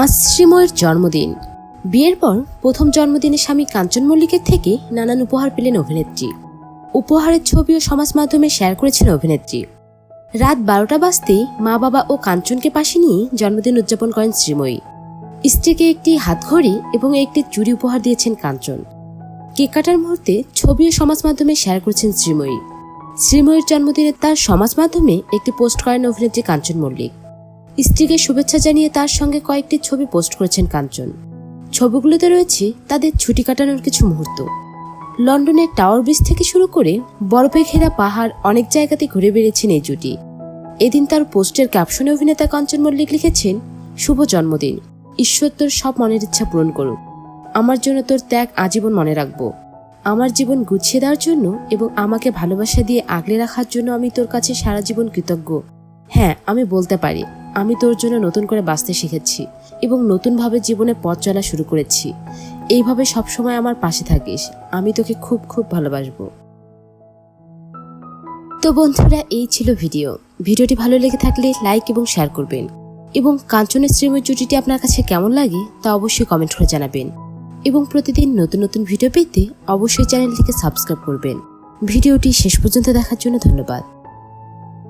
আজ জন্মদিন। বিয়ের পর প্রথম জন্মদিনে স্বামী কাঞ্চন মল্লিকের থেকে নানান উপহার পেলেন অভিনেত্রী। উপহারের ছবিও সমাজ মাধ্যমে শেয়ার করেছেন অভিনেত্রী। রাত বারোটা বাজতেই মা বাবা ও কাঞ্চনকে পাশে নিয়ে জন্মদিন উদযাপন করেন শ্রীময়ী। স্ত্রীকে একটি হাতঘড়ি এবং একটি চুরি উপহার দিয়েছেন কাঞ্চন। কেক কাটার মুহূর্তে ছবিও সমাজ মাধ্যমে শেয়ার করেছেন শ্রীময়ী। শ্রীময়ীর জন্মদিনে তার সমাজ মাধ্যমে একটি পোস্ট করেন অভিনেত্রী কাঞ্চন মল্লিক। স্ত্রীকে শুভেচ্ছা জানিয়ে তার সঙ্গে কয়েকটি ছবি পোস্ট করেছেন কাঞ্চন। ছবিগুলোতে রয়েছে তাদের ছুটি কাটানোর কিছু মুহূর্ত। লন্ডনের টাওয়ার ব্রিজ থেকে শুরু করে বরফে ঘেরা পাহাড় অনেক জায়গাতে ঘুরে বেড়েছেন এই জুটি। এদিন তার পোস্টের ক্যাপশনে অভিনেতা কাঞ্চন মল্লিক লিখেছেন, শুভ জন্মদিন। ঈশ্বর তোর সব মনের ইচ্ছা পূরণ করুক আমার জন্য তোর ত্যাগ আজীবন মনে রাখব। আমার জীবন গুছিয়ে দেওয়ার জন্য এবং আমাকে ভালোবাসা দিয়ে আগলে রাখার জন্য আমি তোর কাছে সারা জীবন কৃতজ্ঞ। হ্যাঁ আমি বলতে পারি। আমি তোর জন্য নতুন করে বাঁচতে শিখেছি এবং নতুনভাবে জীবনে পথ চলা শুরু করেছি। এইভাবে সবসময় আমার পাশে থাকিস। আমি তোকে খুব খুব ভালোবাসবো। তো বন্ধুরা, এই ছিল ভিডিও। ভিডিওটি ভালো লেগে থাকলে লাইক এবং শেয়ার করবেন। এবং কাঞ্চনের শ্রীময় জুটিটি আপনার কাছে কেমন লাগে তা অবশ্যই কমেন্ট করে জানাবেন। এবং প্রতিদিন নতুন নতুন ভিডিও পেতে অবশ্যই চ্যানেলটিকে সাবস্ক্রাইব করবেন। ভিডিওটি শেষ পর্যন্ত দেখার জন্য ধন্যবাদ।